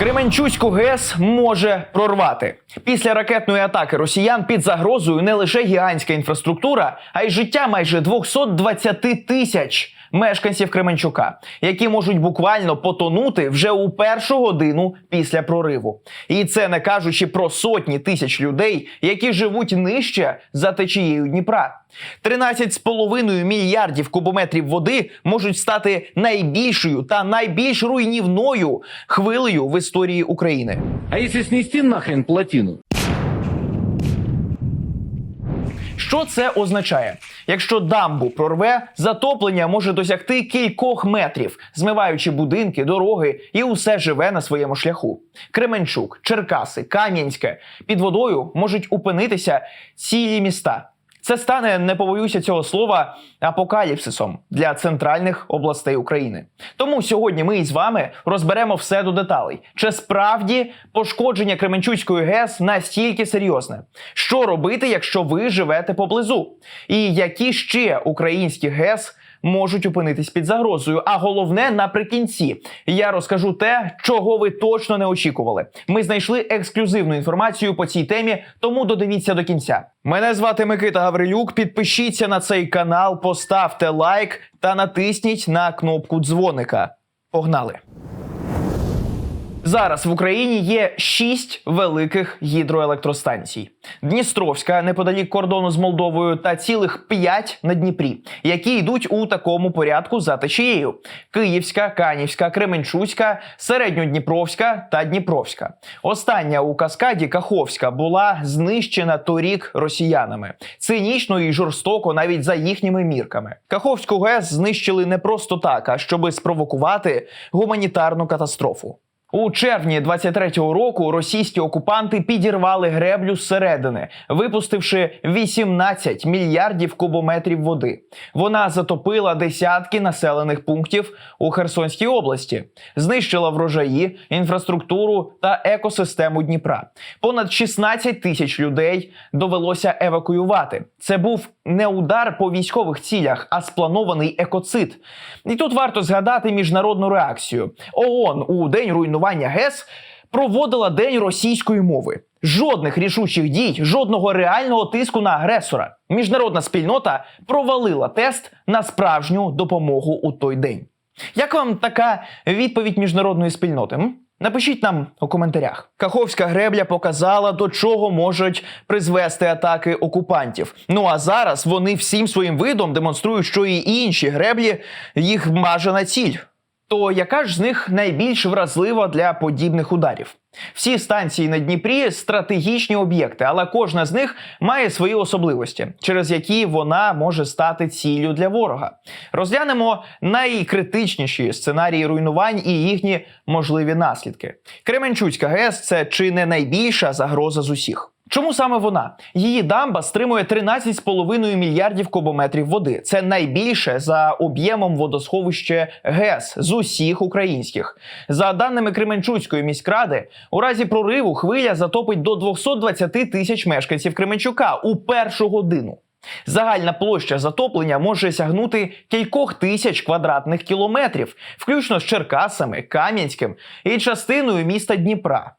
Кременчуцьку ГЕС може прорвати. Після ракетної атаки росіян під загрозою не лише гігантська інфраструктура, а й життя майже 220 тисяч мешканців Кременчука, які можуть буквально потонути вже у першу годину після прориву. І це не кажучи про сотні тисяч людей, які живуть нижче за течією Дніпра. 13,5 мільярдів кубометрів води можуть стати найбільшою та найбільш руйнівною хвилею в історії України. А если снести нахрен плотину? Що це означає? Якщо дамбу прорве, затоплення може досягти кількох метрів, змиваючи будинки, дороги і усе живе на своєму шляху. Кременчук, Черкаси, Кам'янське під водою можуть опинитися цілі міста. Це стане, не побоюся цього слова, апокаліпсисом для центральних областей України. Тому сьогодні ми із вами розберемо все до деталей. Чи справді пошкодження Кременчуцької ГЕС настільки серйозне? Що робити, якщо ви живете поблизу? І які ще українські ГЕС можуть опинитись під загрозою? А головне, наприкінці я розкажу те, чого ви точно не очікували. Ми знайшли ексклюзивну інформацію по цій темі, тому додивіться до кінця. Мене звати Микита Гаврилюк. Підпишіться на цей канал, поставте лайк та натисніть на кнопку дзвоника. Погнали! Зараз в Україні є шість великих гідроелектростанцій: Дністровська неподалік кордону з Молдовою та цілих п'ять на Дніпрі, які йдуть у такому порядку за течією: Київська, Канівська, Кременчуцька, Середньодніпровська та Дніпровська. Остання у каскаді Каховська була знищена торік росіянами цинічно і жорстоко, навіть за їхніми мірками. Каховську ГЕС знищили не просто так, а щоби спровокувати гуманітарну катастрофу. У червні 23-го року російські окупанти підірвали греблю зсередини, випустивши 18 мільярдів кубометрів води. Вона затопила десятки населених пунктів у Херсонській області, знищила врожаї, інфраструктуру та екосистему Дніпра. Понад 16 тисяч людей довелося евакуювати. Це був не удар по військових цілях, а спланований екоцид. І тут варто згадати міжнародну реакцію. ООН у день руйнування ГЕС проводила день російської мови. Жодних рішучих дій, жодного реального тиску на агресора. Міжнародна спільнота провалила тест на справжню допомогу у той день. Як вам така відповідь міжнародної спільноти? М? Напишіть нам у коментарях. Каховська гребля показала, до чого можуть призвести атаки окупантів. Ну а зараз вони всім своїм видом демонструють, що і інші греблі їх бажана ціль. То яка ж з них найбільш вразлива для подібних ударів? Всі станції на Дніпрі стратегічні об'єкти, але кожна з них має свої особливості, через які вона може стати ціллю для ворога. Розглянемо найкритичніші сценарії руйнувань і їхні можливі наслідки. Кременчуцька ГЕС це чи не найбільша загроза з усіх. Чому саме вона? Її дамба стримує 13,5 мільярдів кубометрів води. Це найбільше за об'ємом водосховище ГЕС з усіх українських. За даними Кременчуцької міськради, у разі прориву хвиля затопить до 220 тисяч мешканців Кременчука у першу годину. Загальна площа затоплення може сягнути кількох тисяч квадратних кілометрів, включно з Черкасами, Кам'янським і частиною міста Дніпра.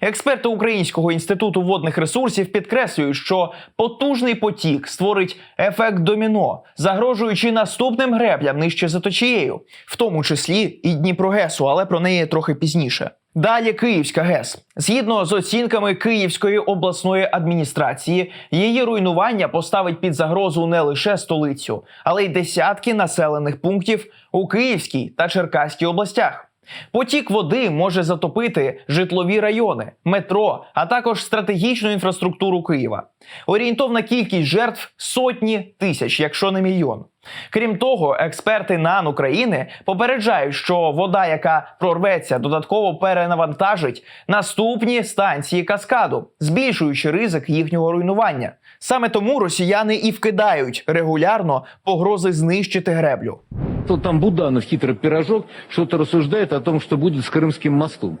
Експерти Українського інституту водних ресурсів підкреслюють, що потужний потік створить ефект доміно, загрожуючи наступним греблям нижче за точією, в тому числі і Дніпрогесу, але про неї трохи пізніше. Далі Київська ГЕС. Згідно з оцінками Київської обласної адміністрації, її руйнування поставить під загрозу не лише столицю, але й десятки населених пунктів у Київській та Черкаській областях. Потік води може затопити житлові райони, метро, а також стратегічну інфраструктуру Києва. Орієнтовна кількість жертв сотні тисяч, якщо не мільйон. Крім того, експерти НАН України попереджають, що вода, яка прорветься, додатково перенавантажить наступні станції каскаду, збільшуючи ризик їхнього руйнування. Саме тому росіяни і вкидають регулярно погрози знищити греблю. Тут там Буданов, хитрый пирожок, что-то рассуждает о том, что будет с Крымским мостом.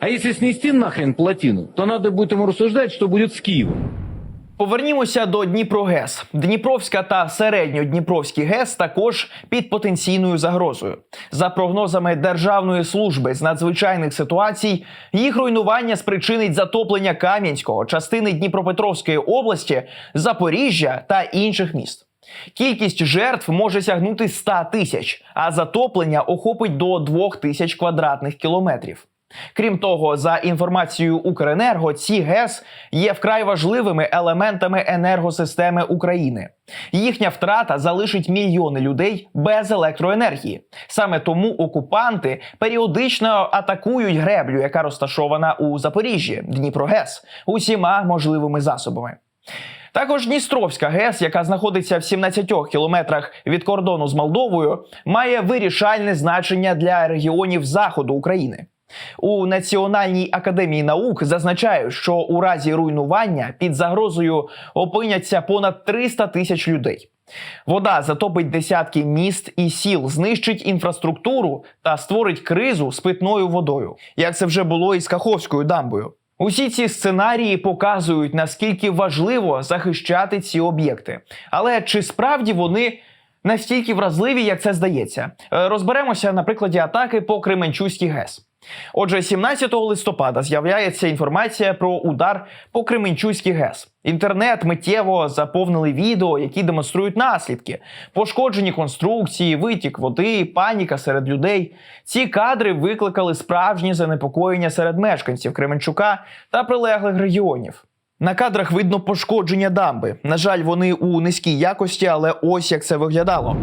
А если снести нахрен плотину, то надо будет ему рассуждать, что будет с Киевом. Повернімося до Дніпрогес. Дніпровська та середньодніпровський ГЕС також під потенційною загрозою. За прогнозами Державної служби з надзвичайних ситуацій, їх руйнування спричинить затоплення Кам'янського, частини Дніпропетровської області, Запоріжжя та інших міст. Кількість жертв може сягнути 100 тисяч, а затоплення охопить до 2 тисяч квадратних кілометрів. Крім того, за інформацією Укренерго, ці ГЕС є вкрай важливими елементами енергосистеми України. Їхня втрата залишить мільйони людей без електроенергії. Саме тому окупанти періодично атакують греблю, яка розташована у Запоріжжі, Дніпрогес, усіма можливими засобами. Також Дністровська ГЕС, яка знаходиться в 17 кілометрах від кордону з Молдовою, має вирішальне значення для регіонів заходу України. У Національній академії наук зазначають, що у разі руйнування під загрозою опиняться понад 300 тисяч людей. Вода затопить десятки міст і сіл, знищить інфраструктуру та створить кризу з питною водою, як це вже було із Каховською дамбою. Усі ці сценарії показують наскільки важливо захищати ці об'єкти. Але чи справді вони настільки вразливі, як це здається? Е, Розберемося на прикладі атаки по Кременчуській ГЕС. Отже, 17 листопада з'являється інформація про удар по Кременчуській ГЕС. Інтернет миттєво заповнили відео, які демонструють наслідки: пошкоджені конструкції, витік води, паніка серед людей. Ці кадри викликали справжнє занепокоєння серед мешканців Кременчука та прилеглих регіонів. На кадрах видно пошкодження дамби. На жаль, вони у низькій якості, але ось як це виглядало.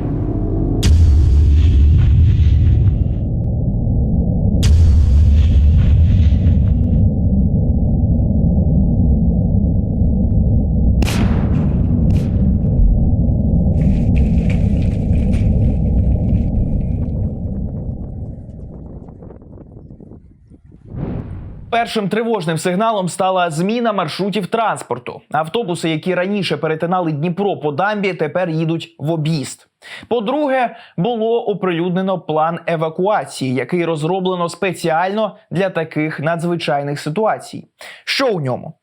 Першим тривожним сигналом стала зміна маршрутів транспорту. Автобуси, які раніше перетинали Дніпро по дамбі, тепер їдуть в об'їзд. По-друге, було оприлюднено план евакуації, який розроблено спеціально для таких надзвичайних ситуацій. Що у ньому?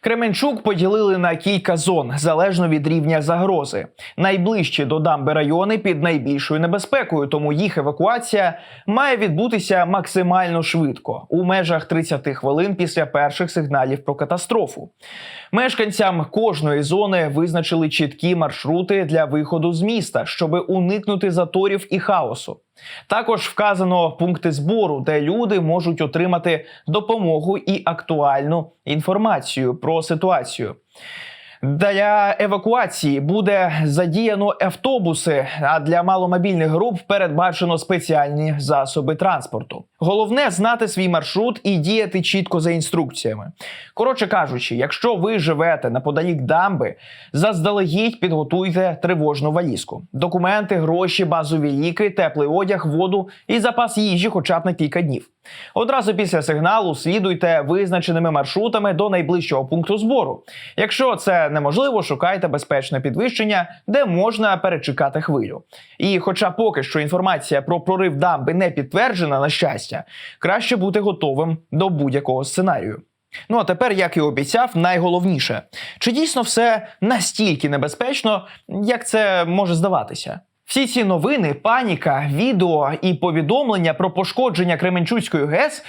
Кременчук поділили на кілька зон залежно від рівня загрози. Найближчі до дамби райони під найбільшою небезпекою, тому їх евакуація має відбутися максимально швидко у межах 30 хвилин після перших сигналів про катастрофу. Мешканцям кожної зони визначили чіткі маршрути для виходу з міста, щоб уникнути заторів і хаосу. Також вказано пункти збору, де люди можуть отримати допомогу і актуальну інформацію про ситуацію. Для евакуації буде задіяно автобуси, а для маломобільних груп передбачено спеціальні засоби транспорту. Головне знати свій маршрут і діяти чітко за інструкціями. Коротше кажучи, якщо ви живете неподалік дамби, заздалегідь підготуйте тривожну валізку, документи, гроші, базові ліки, теплий одяг, воду і запас їжі, хоча б на кілька днів. Одразу після сигналу слідуйте визначеними маршрутами до найближчого пункту збору. Якщо це неможливо, шукайте безпечне підвищення, де можна перечекати хвилю. І, хоча поки що інформація про прорив дамби не підтверджена, на щастя, краще бути готовим до будь-якого сценарію. Ну а тепер, як і обіцяв, найголовніше: чи дійсно все настільки небезпечно, як це може здаватися? Всі ці новини, паніка, відео і повідомлення про пошкодження Кременчуцької ГЕС.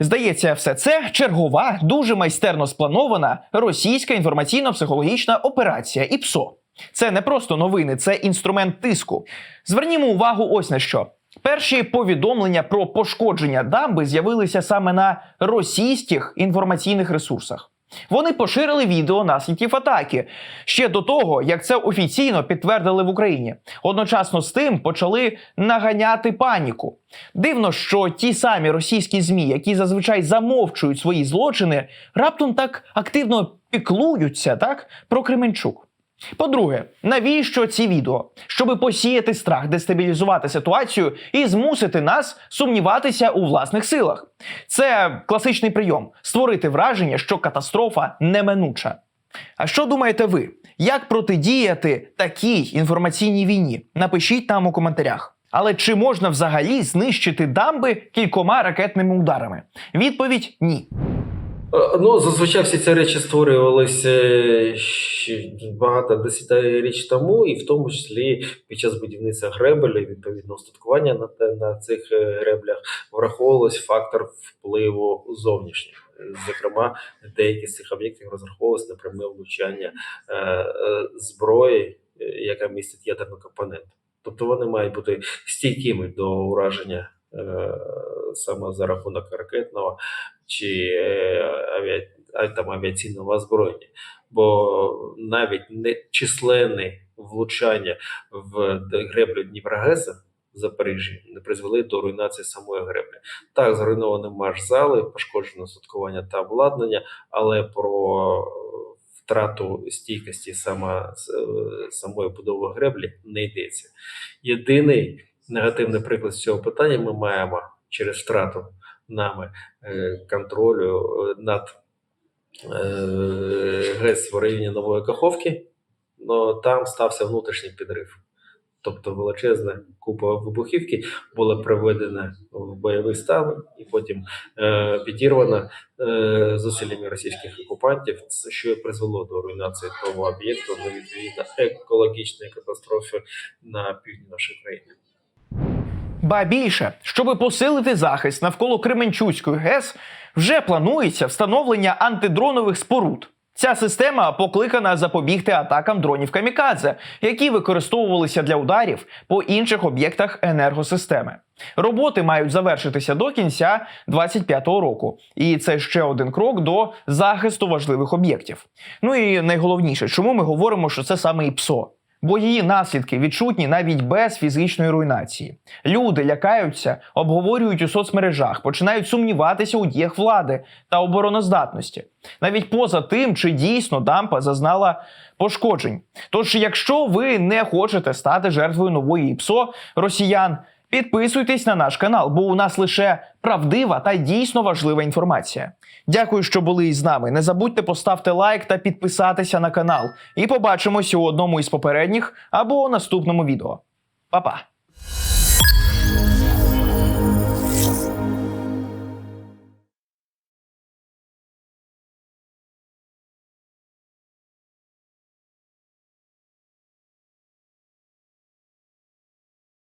Здається, все це чергова, дуже майстерно спланована російська інформаційно-психологічна операція ІПСО. Це не просто новини, це інструмент тиску. Звернімо увагу ось на що. Перші повідомлення про пошкодження дамби з'явилися саме на російських інформаційних ресурсах. Вони поширили відео наслідків атаки ще до того, як це офіційно підтвердили в Україні. Одночасно з тим почали наганяти паніку. Дивно, що ті самі російські змі, які зазвичай замовчують свої злочини, раптом так активно піклуються так про Кременчук. По-друге, навіщо ці відео? Щоби посіяти страх, дестабілізувати ситуацію і змусити нас сумніватися у власних силах. Це класичний прийом створити враження, що катастрофа неминуча. А що думаєте ви? Як протидіяти такій інформаційній війні? Напишіть нам у коментарях. Але чи можна взагалі знищити дамби кількома ракетними ударами? Відповідь ні. Е, Ну, зазвичай всі ці речі створювалися ще багато десятиріч тому, і в тому числі під час будівництва гребель, і відповідно устаткування на, те- на цих е, греблях враховувався фактор впливу зовнішніх. Зокрема, деякі з цих об'єктів розраховувалися на пряме влучання е, е, зброї, е, яка містить ядерну компоненту. Тобто вони мають бути стійкими до ураження е, саме за рахунок ракетного чи е, там, авіаційного озброєння. Бо навіть нечисленні влучання в греблю Дніпрогеса в Запоріжжі не призвели до руйнації самої греблі. Так, зруйновані марш-зали, пошкоджено садкування та обладнання, але про втрату стійкості сама, е, самої будови греблі не йдеться. Єдиний негативний приклад з цього питання ми маємо через втрату нами е, контролю е, над е, ГЕС в районі Нової Каховки, но там стався внутрішній підрив. Тобто величезна купа вибухівки була приведена в бойовий стан і потім е, підірвана е, зусиллями російських окупантів, що призвело до руйнації того об'єкту, до відповідно екологічної катастрофи на півдні нашої країни. Ба більше, щоби посилити захист навколо Кременчуцької ГЕС, вже планується встановлення антидронових споруд. Ця система покликана запобігти атакам дронів камікадзе, які використовувалися для ударів по інших об'єктах енергосистеми. Роботи мають завершитися до кінця 2025 року, і це ще один крок до захисту важливих об'єктів. Ну і найголовніше, чому ми говоримо, що це саме ІПСО? Бо її наслідки відчутні навіть без фізичної руйнації. Люди лякаються, обговорюють у соцмережах, починають сумніватися у діях влади та обороноздатності, навіть поза тим, чи дійсно дампа зазнала пошкоджень. Тож, якщо ви не хочете стати жертвою нової ІПСО росіян, підписуйтесь на наш канал, бо у нас лише правдива та дійсно важлива інформація. Дякую, що були із нами. Не забудьте поставити лайк та підписатися на канал. І побачимося у одному із попередніх або у наступному відео. Па-па!